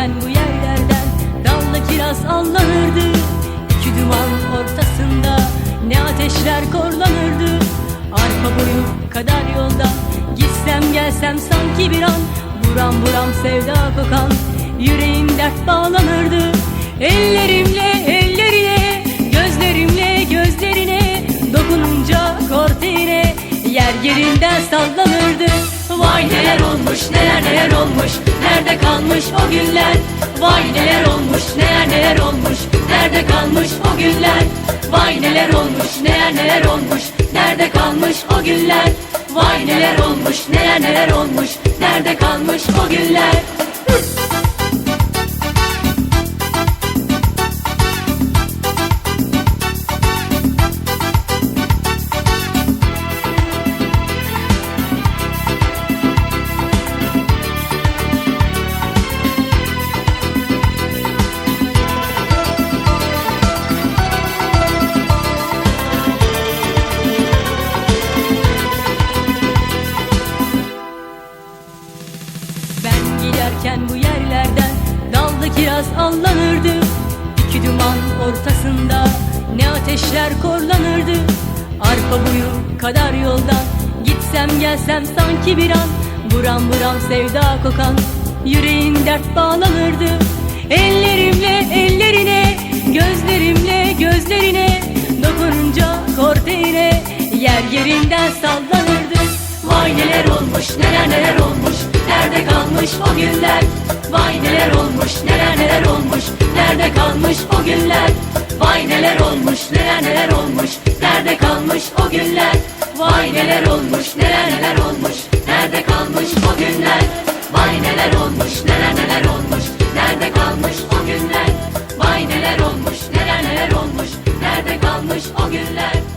Giderken bu yerlerden dallı kiraz allanırdı İki duman ortasında ne ateşler korlanırdı. Arpa boyu kadar yoldan gitsem gelsem sanki bir an Buram buram sevda kokan yüreğim dert bağlanırdı. Ellerimle ellerine gözlerimle gözlerine Dokununca kortine yer yerinden sallanırdı. Vay neler olmuş neler neler olmuş. Nerede kalmış o günler Vay neler olmuş neler neler olmuş. Nerede kalmış o günler Vay neler olmuş neler neler olmuş. Nerede kalmış o günler Vay neler olmuş neler neler olmuş. Nerede kalmış o günler giderken bu yerlerden daldı kiraz allanırdı. İki duman ortasında ne ateşler korlanırdı. Arpa boyu kadar yoldan gitsem gelsem sanki bir an Buram buram sevda kokan yüreğin dert bağlanırdı. Ellerimle ellerine gözlerimle gözlerine Dokununca kortine yer yerinden sallanırdı. Vay neler olmuş neler neler olmuş Nerede kalmış o günler? Vay neler olmuş neler neler olmuş. Nerede kalmış o günler? Vay neler olmuş neler neler olmuş. Nerede kalmış o günler? Vay neler olmuş neler neler olmuş. Nerede kalmış o günler? Vay neler olmuş neler neler olmuş. Nerede kalmış o günler? Vay neler olmuş neler neler olmuş. Nerede kalmış o günler